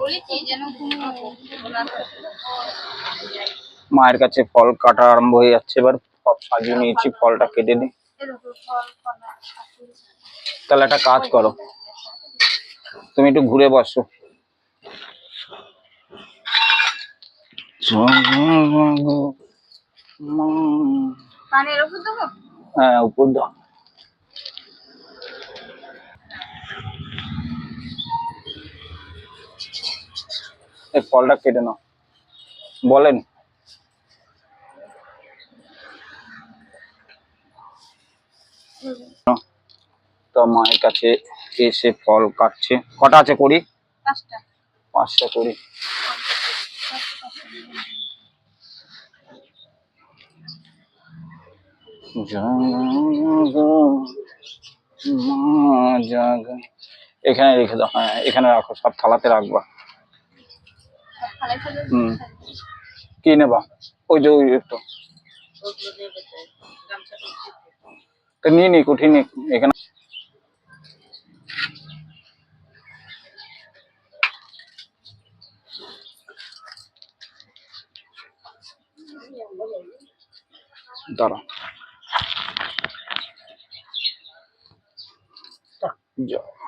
বলেছি যেন মায়ের কাছে ফল কাটা আরম্ভ হয়ে যাচ্ছে এবার সব সাজিয়ে নিয়েছি ফলটা কেটে দিই তাহলে একটা কাজ করো। তুমি একটু ঘুরে বসো। দেবো? হ্যাঁ উপর দাও। এই ফলটা কেটে নাও। বলেন। তো মায়ের কাছে এসে ফল কাটছে। কটা আছে করি পাঁচটা। পাঁচটা করি এখানে রেখে দাও। হ্যাঁ এখানে রাখো সব থালাতে রাখবা। হুম কি নেবা ওই যে ওই একটু তো নিয়ে নি কুঠি নি এখানে দাঁড়া যাও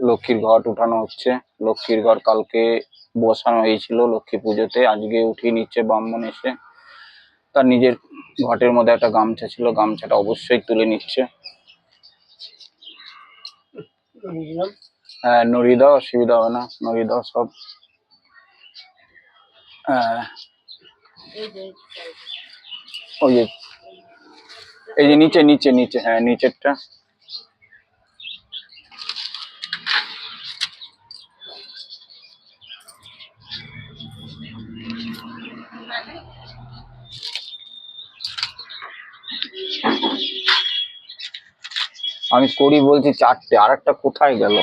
লক্ষ্মীর ঘট উঠানো হচ্ছে। লক্ষ্মীর ঘর কালকে বসানো হয়েছিল লক্ষ্মী পুজোতে। আজকে উঠিয়ে নিচ্ছে ব্রাহ্মণ এসে। তার নিজের ঘটের মধ্যে একটা গামছা ছিল। গামছাটা অবশ্যই তুলে নিচ্ছে। হ্যাঁ নড়িয়ে দাও, অসুবিধা হবে না। নড়িয়ে দাও সব। হ্যাঁ। ওই যে, এই যে নিচে নিচে নিচে। হ্যাঁ নিচেরটা। আমি করি বলছি চারটে আর একটা কোথায় গেল?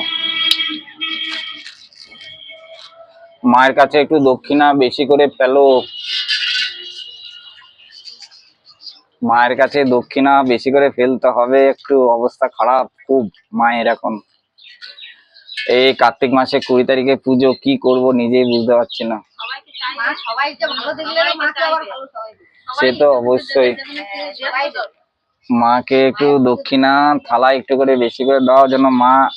মায়ের কাছে একটু দক্ষিণা বেশি করে পেল। মায়ের কাছে দক্ষিণা বেশি করে ফেলতে হবে একটু অবস্থা খারাপ খুব মায়ের এখন। এই কার্তিক মাসে কুড়ি তারিখে পুজো কি করব নিজেই বুঝতে পারছি না। সে তো অবশ্যই। মাকে একটু দক্ষিণা থালা একটু করে বেশি করে দাও যেন মা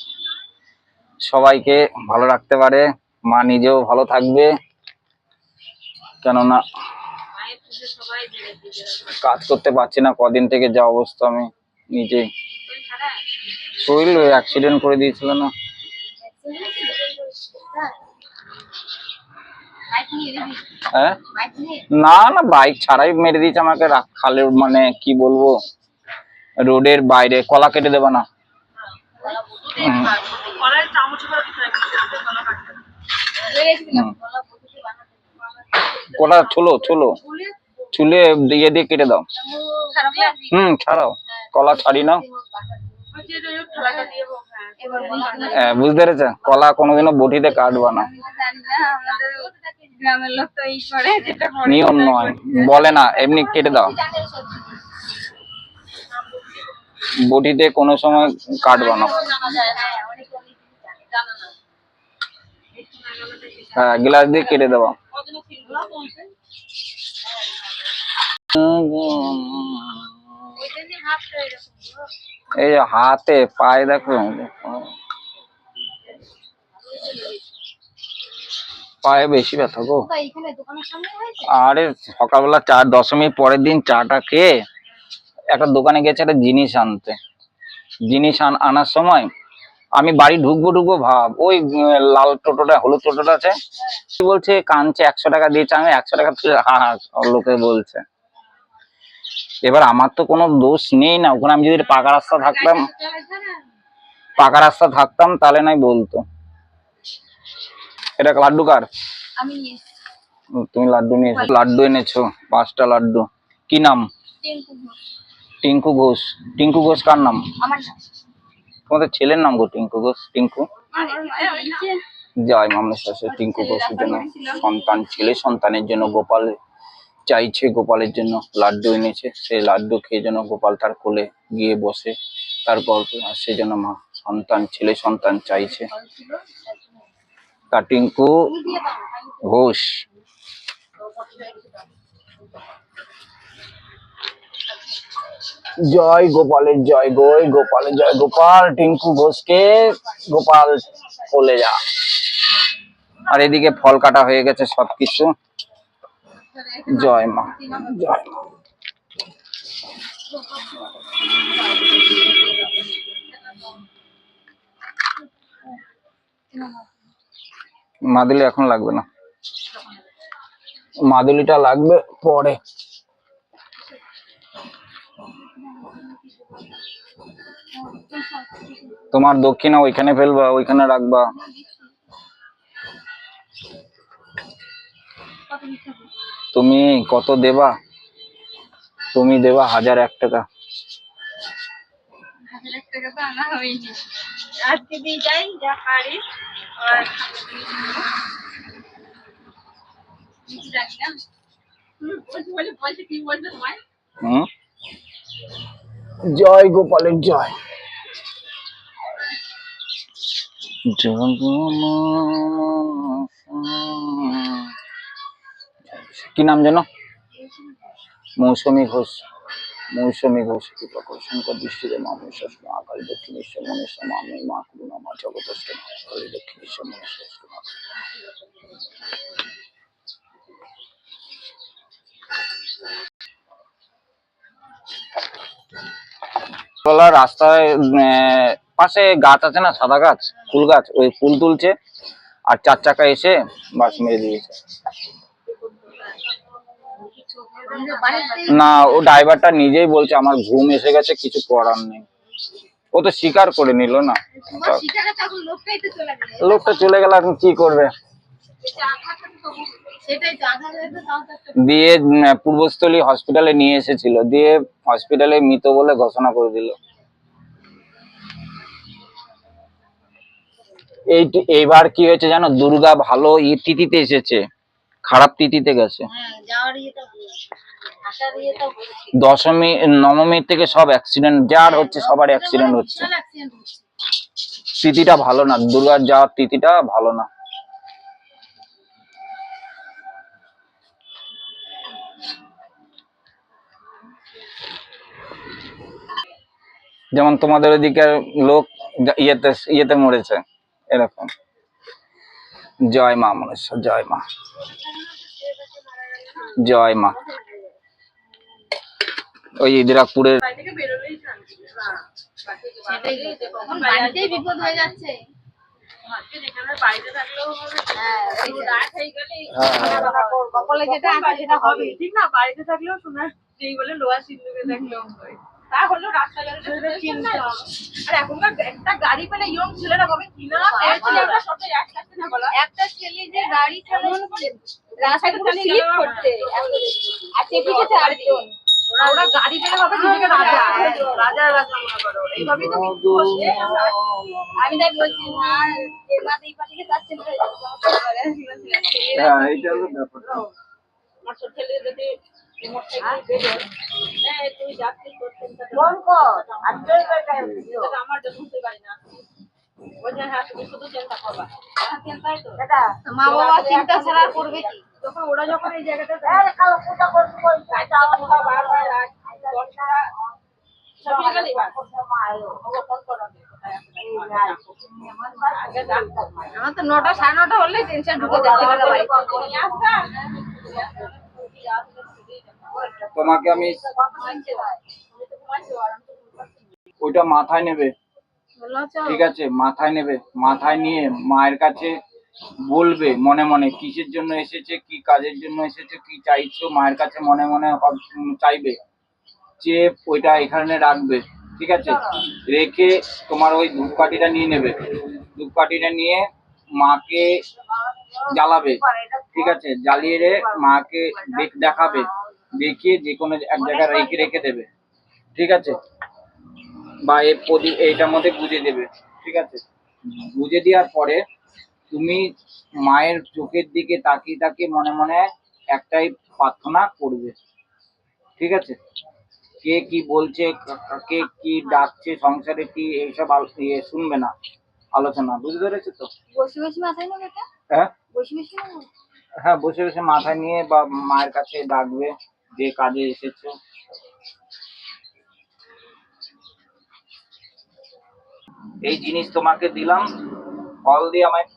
সবাইকে ভালো রাখতে পারে। মা নিজেও ভালো থাকবে। কেননা। কাজ করতে পারছি না, কদিন থেকে যা অবস্থা আমি নিজে। শরীর অ্যাক্সিডেন্ট করে দিয়েছিল না। হ্যাঁ। না না বাইক ছাড়াই মেরে দিয়েছে আমাকে। খালের মানে কি বলব? রোডের বাইরে কলা কেটে দেবে না। কলা ছোলো ছোলো। চুলে দিয়ে দিয়ে কেটে দাও? হুম ছাড়াও। কলা ছাড়ি নাও। হ্যাঁ, বুঝতে পেরেছে? কলা কোনোদিনও বটিতে কাটবা না। আমি তো জানি না, আমাদের গ্রামের লোক তো এই করে, যেটা করে। নিয়ম নয়। বলে না এমনি কেটে দাও। বটিতে কোনো সময় কাটবা না হ্যাঁ, গ্লাস দিয়ে কেটে দেওয়া। এই হাতে পায়ে দেখো পায়ে বেশি ব্যথা গো? আরে সকালবেলা চা দশমীর পরের দিন চাটা খেয়ে একটা দোকানে গেছে একটা জিনিস আনতে। জিনিস আন- আনার সময় আমি বাড়ি ঢুকবো ঢুকবো ভাব ওই লাল টোটোটা হলুদ টোটোটা আছে। কি বলছে কানছে একশো টাকা দিয়েছে আমি একশো টাকা হা হা লোকে বলছে। এবার আমার তো কোনো দোষ নেই না ওখানে আমি যদি পাকা রাস্তা থাকতাম পাকা রাস্তা থাকতাম তাহলে নাই বলতো। এটা লাড্ডু কার? তুমি লাড্ডু নিয়েছো লাড্ডু এনেছো পাঁচটা লাড্ডু। কি নাম। টিঙ্কু ঘোষ। টিঙ্কু ঘোষ কার নাম? তোমাদের ছেলের নাম গো টিঙ্কু ঘোষ টিঙ্কু? জয় মামলের শাশে টিঙ্কু ঘোষের জন্য সন্তান ছেলে সন্তানের জন্য গোপাল চাইছে গোপালের জন্য লাড্ডু এনেছে। সেই লাড্ডু খেয়ে যেন গোপাল তার কোলে গিয়ে বসে। তারপর সেই যেন মা সন্তান ছেলে সন্তান চাইছে। তা টিঙ্কু ঘোষ। জয় গোপালের জয় গই গোপালের জয় গোপাল, টিঙ্কু ঘোষকে গোপাল চলে যা। আর এদিকে ফল কাটা হয়ে গেছে সবকিছু। জয় মা, জয় মাদুলি এখন লাগবে না। মাদুলিটা লাগবে পরে। তোমার দক্ষিণা ওইখানে ফেলবা ওইখানে রাখবা তুমি কত দেবা তুমি দেবা হাজার এক টাকা হাজার এক টাকা তো আনা হয়নি আজকে দিয়ে যাই যা পারি আর জানি না তুমি বলছো বলে পয়সা কি বলছো তোমায় হুম জয় গোপালের জয়। কি নাম যেন? মৌসুমী ঘোষ। মৌসুমী ঘোষ, কৃপা করে, শঙ্কর দৃষ্টিতে মা মহিষাসুর, মা কালী দক্ষিণেশ্বর মনীষা, মা মে, মা করুণা মা জগতস্থ মা কালী দক্ষিণেশ্বর মনীষা মা তলা রাস্তায় পাশে গাছ আছে না সাদা গাছ ফুল গাছ ওই ফুল তুলছে আর চার চাকা এসে বাস মেরে দিয়েছে। না ও ড্রাইভারটা নিজেই বলছে আমার ঘুম এসে গেছে কিছু করার নেই। ও তো স্বীকার করে নিল না। লোকটা চলে গেল এখন কি করবে? দিয়ে পূর্বস্থলী হসপিটালে নিয়ে এসেছিল দিয়ে হসপিটালে মৃত বলে ঘোষণা করে দিল। এই এইবার কি হয়েছে জানো? দুর্গা ভালো তিথিতে এসেছে খারাপ তিথিতে গেছে। হ্যাঁ দশমী নবমী থেকে সব অ্যাক্সিডেন্ট যার হচ্ছে সবার অ্যাক্সিডেন্ট হচ্ছে। অ্যাক্সিডেন্ট হচ্ছে। তিথিটা ভালো না দুর্গার যাওয়ার তিথিটা ভালো না। যেমন তোমাদের ওদিকে লোক ইয়েতে ইয়েতে মরেছে এরকম। জয় মা মনেশ্বর জয় মা। জয় মা। ওই বিপদ হয়ে। যাচ্ছে হ্যাঁ, কপালে যেটা আছে সেটা হবে ঠিক না? বাড়িতে থাকলেও শোনা যেই বলে লোয়া সিন্ধুকে দেখলেও হয়। তা হলো রাস্তাঘাটে চিন্তা আর এখনকার একটা গাড়ি পেলে ইয়ং ছেলেরা বলে কিনা ছেলেরা সবাই একসাথে না বলা। একটা ছেলে যে গাড়ি চালাচ্ছে রাস্তায় স্লিপ করছে। আর চেপেছে চারজন। ওরা গাড়ি পেলে হবে নিজেকে রাজা। রাজা। রাজা মনে করো এইভাবেই তো আমি তাই বলছি না যে বাদ এই পাশে যাচ্ছে হ্যাঁ। এইটা হলো ব্যাপার। আমার ছোট ছেলে যদি হ্যাঁ, হ্যাঁ। হ্যাঁ। মা বাবা চিন্তা করবে কি যখন ওরা যখন এই জায়গাটা। আমার তো নটা সাড়ে নটা হলে টেনশন ঢুকে যাচ্ছে বেলা বাড়িতে নিয়ে আসবা? তোমাকে আমি ওইটা মাথায় নেবে। ঠিক আছে, মাথায় নেবে। মাথায় নিয়ে মায়ের কাছে বলবে মনে মনে কিসের জন্য এসেছে, কি কাজের জন্য এসেছে, কি চাইছো, মায়ের কাছে মনে মনে চাইবে। যে ওইটা এখানে রাখবে, ঠিক আছে? রেখে তোমার ওই ধূপকাঠিটা নিয়ে নেবে। ধূপকাঠিটা নিয়ে মাকে জ্বালাবে, ঠিক আছে? জ্বালিয়ে মাকে দেখ- দেখাবে। দেখিয়ে যে কোনো এক জায়গায় রেখে রেখে দেবে। ঠিক আছে? বা এই প্রদীপ এইটার মধ্যে গুজে দেবে। ঠিক আছে? গুজে দেওয়ার পরে তুমি মায়ের চোখের দিকে তাকিয়ে তাকিয়ে মনে মনে একটাই প্রার্থনা করবে। ঠিক আছে? কে কি বলছে কা- কা- ডাকছে সংসারে কি এইসব ইয়ে শুনবে না? আলোচনা। বুঝতে পেরেছ তো? বসে বসে মাথায় নেবে হ্যাঁ? বসে বসে হ্যাঁ বসে বসে মাথায় নিয়ে বা মায়ের কাছে ডাকবে। যে কাজে এসেছ। এই জিনিস তোমাকে দিলাম। ফল দিয়ে আমায়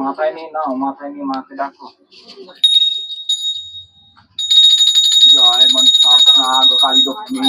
মাথায় নিয়ে নাও মাথায় নিয়ে মাকে ডাকো। জয় মন কালী দক্ষিণী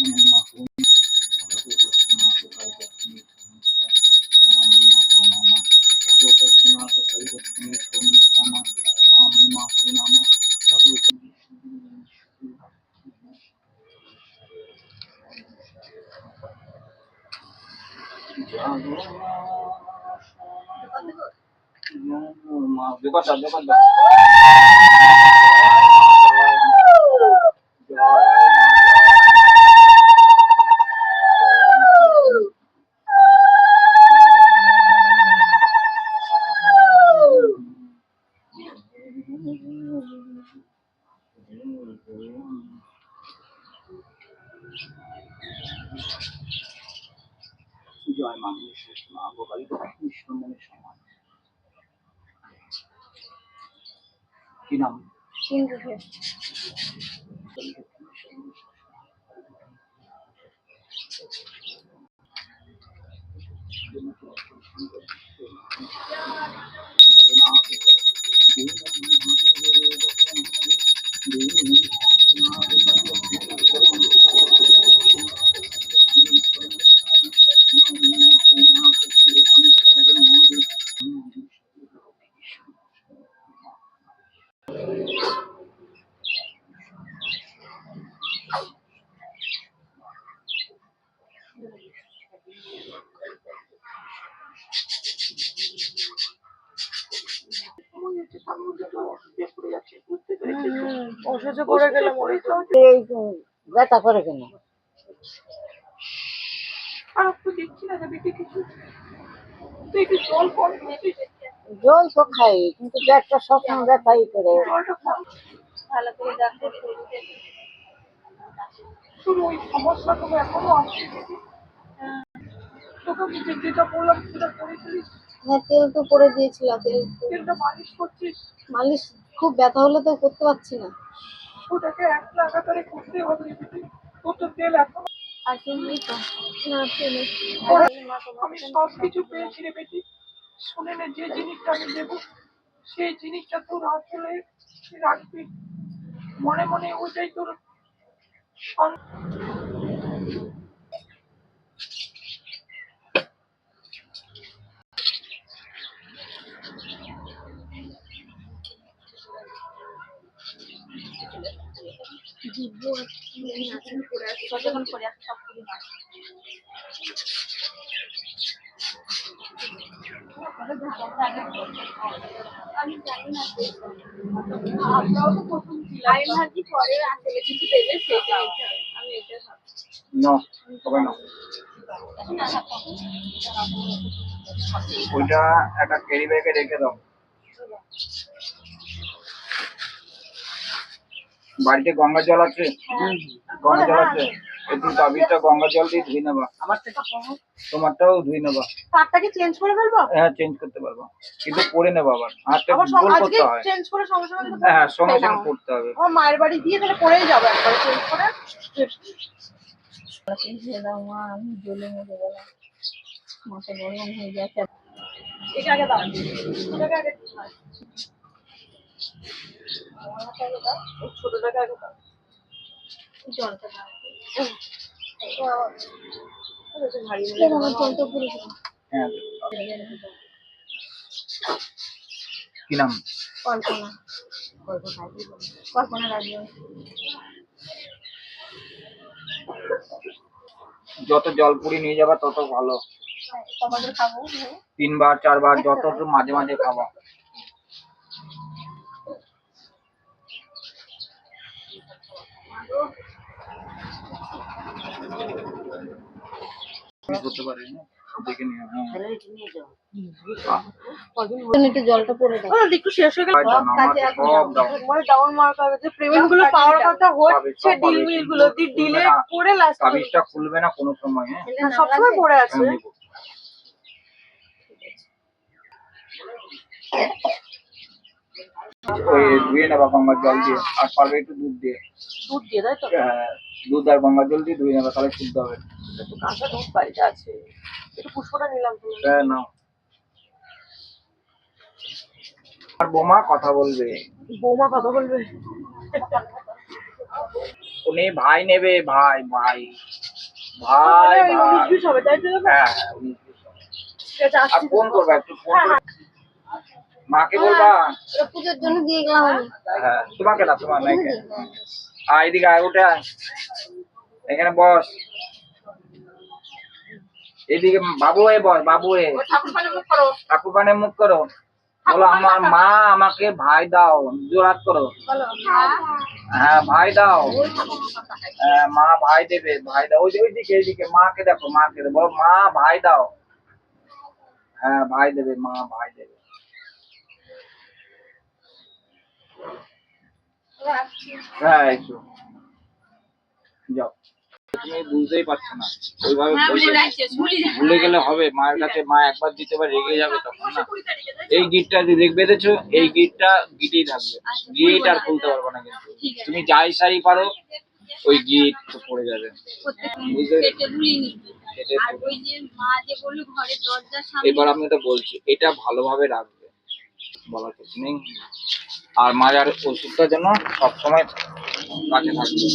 মা ওম মা বিপদ বিপদ জয় মা বিশেষ মা গোপালী কৃষ্ণ মনে সমান কি নাম সিন্ধু ঘোষ। ব্যথা করে কেন জল তো খাই কিন্তু পেটটা সবসময় ব্যথাই করে ভালো করে এখনও তোকে যেটা সেটা হ্যাঁ তেল তো করে দিয়েছিল তেল তেলটা মালিশ করছিস? মালিশ খুব ব্যথা হলে তো করতে পারছি না। ওটাকে এক লাগাতারে করতে হবে বেটি তোর তো তেল এখন আমি সব কিছু পেয়েছি রে বেটি। শুনে নে যে জিনিসটা আমি দেবো সেই জিনিসটা তোর আসলে রাখবি। মনে মনে ওইটাই তোর সন- সচেতন করে আসছে সব পুরি মাছ আমি জানি না আমরাও তো প্রথম ছিলাম পরে আসলে কিছু ওইটা একটা ক্যারি ব্যাগে রেখে দাও। বাড়িতে গঙ্গা জল আছে? গঙ্গা জল আছে? একটু তাবিজটা গঙ্গা জল দিয়ে ধুয়ে নেবা। তোমারটাও ধুয়ে নেবা। তারটাকে চেঞ্জ করে ফেলব? হ্যাঁ চেঞ্জ করতে পারব। কিন্তু পরে নেবা আবার। হাতটা গোল করতে হয়। চেঞ্জ করে সঙ্গে সঙ্গে হ্যাঁ হ্যাঁ সঙ্গে সঙ্গে করতে হবে। আমার মায়ের বাড়ি দিয়ে তাহলে পরেই যাব একবার। চেঞ্জ করে আমি জ্বলে মরে গেলাম মাথা গরম হয়ে যাচ্ছে এটা আগে দাও। এটাকে আগে ছোটটাকে আগে দাও জলটা দাও এটা ভারী গেল। আমার জলটা পুরো কি নাম কল্পনা কল্পনা রাজি যত জল পুরি নিয়ে যাবা তত ভালো হ্যাঁ। তিনবার চারবার যত মাঝে মাঝে খাবা জলটা পরে দাও শেষ হয়ে গেল ডাউন মার্ক যে পেমেন্ট পাওয়ার কথা হচ্ছে ডিল মিলগুলো ডিলে। করে লাস্ট তাবিজটা খুলবে না কোনো সময় হ্যাঁ সবসময় পড়ে আছে। ওই ধুয়ে নেবা গঙ্গার জল দিয়ে আর পারবে একটু দুধ দিয়ে। দুধ দিয়ে তাই তো? হ্যাঁ, দুধ আর গঙ্গার জল দিয়ে ধুয়ে নেবা তাহলে শুদ্ধ হবে। একটু কাঁচা দুধ বাড়িতে আছে। একটু পুষ্পটা নিলাম তুমি। হ্যাঁ নাও। আর বোমা কথা বলবে। বৌমা কথা বলবে? উনি ভাই নেবে ভাই ভাই। ভাই ভাই। হবে তাই তো? হ্যাঁ হ্যাঁ, আর ফোন করবা একটু ফোন মাকে বলবা? এটা পুজোর জন্য দিয়ে গেলাম আমি। হ্যাঁ তোমাকে না তোমার নাকি আয় এদিকে আয় উঠে আয়। এখানে বস। এদিকে বাবু এ বস বাবু এ। ঠাকুর পানে মুখ করো। বলো আমার মা আমাকে ভাই দাও জোরাত করো। হ্যাঁ ভাই দাও। হ্যাঁ, মা ভাই দেবে ভাই দাও। ওই ওইদিকে এইদিকে মাকে দেখো মাকে বলো মা ভাই দাও। হ্যাঁ ভাই দেবে মা ভাই দেবে। হ্যাঁ যাও। তুমি বুঝতেই পারছ না। ওইভাবে ভুলে গেলে হবে মায়ের কাছে মা একবার দিতে পারে রেগে যাবে তখন না। এই গিটটা যে দেখ বেঁধেছো এই গিটটা গিটেই থাকবে। গিট আর খুলতে পারবে না কিন্তু। তুমি যাই সাই পারো ওই গিট তো পড়ে যাবে। তো। এবার আমি এটা বলছি এটা ভালোভাবে রাখবে। বলার কিছু নেই। আর মাজার ওষুধটা যেন সবসময় কাছে থাকবে।